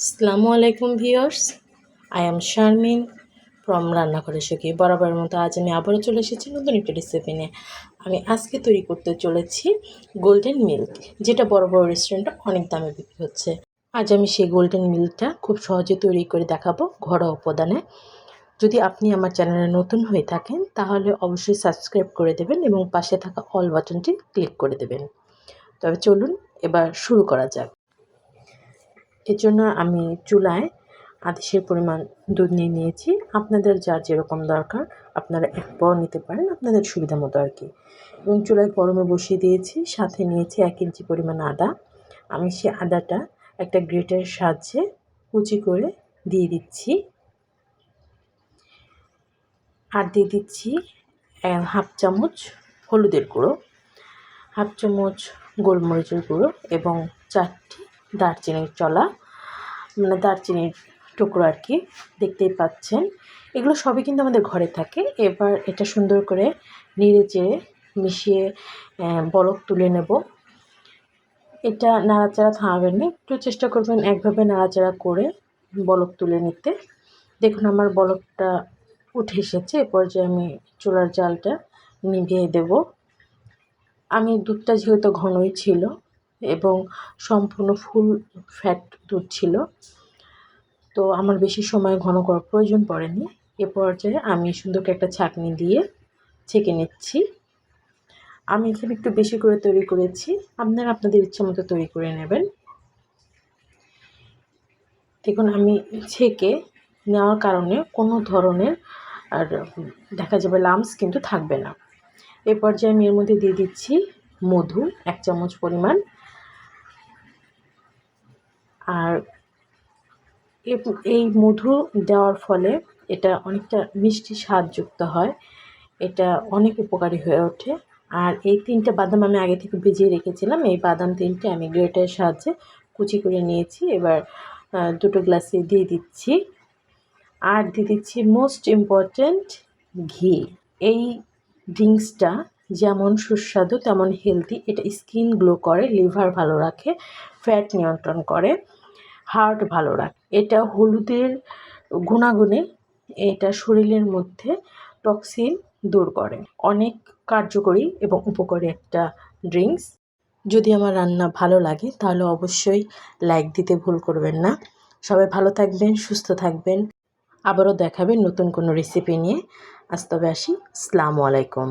আসসালামু আলাইকুম viewers. I am Sharmin from রান্নাঘরে সুখী। বরাবরের মতো আজ আমি আবারও চলে এসেছি নতুন একটি রেসিপি নিয়ে। আমি আজকে তৈরি করতে চলেছি গোল্ডেন মিল্ক যেটা বড় বড় রেস্টুরেন্টে অনেক দামে বিক্রি হচ্ছে। আজ আমি সেই গোল্ডেন মিল্কটা খুব সহজে তৈরি করে দেখাবো ঘরোয়া উপাদানে। যদি আপনি আমার চ্যানেলে নতুন হয়ে থাকেন, তাহলে অবশ্যই সাবস্ক্রাইব করে দেবেন এবং পাশে থাকা অল বাটনটি ক্লিক করে দেবেন। তবে চলুন, এবার শুরু করা যাক। জন্য আমি চুলায় আদেশের পরিমাণ দুধ নিয়ে নিয়েছি। আপনাদের যার যেরকম দরকার আপনারা এক পাও নিতে পারেন, আপনাদের সুবিধা মতো আর কি। এবং চুলায় গরমে বসিয়ে দিয়েছি, সাথে নিয়েছি এক ইঞ্চি পরিমাণ আদা। আমি সে আদাটা একটা গ্রেটের সাহায্যে কুচি করে দিয়ে দিচ্ছি। আর দিয়ে দিচ্ছি হাফ চামচ হলুদের গুঁড়ো, হাফ চামচ গোলমরিচের গুঁড়ো এবং চারটি দারচিনির চলা। মানে দারচিনির টুকরো আর কি দেখতেই পাচ্ছেন। এগুলো সবই কিন্তু আমাদের ঘরে থাকে। এবার এটা সুন্দর করে নেড়ে চেড়ে মিশিয়ে বরফ তুলে নেব। এটা নাড়াচাড়া থামাবেন না, একটু চেষ্টা করবেন একভাবে নাড়াচাড়া করে বলক তুলে নিতে। দেখুন আমার বলকটা উঠে এসেছে, এ পর্যায়ে আমি চুলার জালটা নিভিয়ে দেব। আমি দুধটা যেহেতু ঘনই ছিল এবং সম্পূর্ণ ফুল ফ্যাট দুধ ছিল। তো আমার বেশি সময় ঘন করার প্রয়োজন পড়েনি। এ পর্যায়ে আমি সুন্দর একটা ছাঁকনি দিয়ে ছেঁকে নিচ্ছি। আমি এখানে একটু বেশি করে তৈরি করেছি। আপনারা আপনাদের ইচ্ছা মতো তৈরি করে নেবেন। দেখুন, আমি ছেঁকে নেওয়ার কারণে কোনো ধরনের আর দেখা যাবে লামস কিন্তু থাকবে না। এ পর্যায়ে আমি এর মধ্যে দিয়ে দিচ্ছি মধু, এক চামচ পরিমাণ। আর এই মধু দেওয়ার ফলে এটা অনেকটা মিষ্টি স্বাদযুক্ত হয়। এটা অনেক উপকারী হয়ে ওঠে। আর এই তিনটে বাদাম আমি আগে থেকে ভিজিয়ে রেখেছিলাম। এই বাদাম তিনটে আমি গ্রেটার সাহায্যে কুচি করে নিয়েছি। এবার দুটো গ্লাসে দিয়ে দিচ্ছি। আর দিয়ে দিচ্ছি মোস্ট ইম্পর্ট্যান্ট ঘি। এই ড্রিঙ্কসটা যেমন সুস্বাদু, তেমন হেলদি। এটা স্কিন গ্লো করে, লিভার ভালো রাখে, ফ্যাট নিয়ন্ত্রণ করে। হার্ট ভালো রাখে। এটা হলুদের গুণাগুণে এটা শরীরের মধ্যে টক্সিন দূর করে। অনেক কার্যকরী এবং উপকারী একটা ড্রিঙ্কস। যদি আমার রান্না ভালো লাগে তাহলে অবশ্যই লাইক দিতে ভুল করবেন না। সবাই ভালো থাকবেন, সুস্থ থাকবেন। আবারও দেখাবেন নতুন কোনো রেসিপি নিয়ে। আজ তবে আসি। আসসালামু আলাইকুম।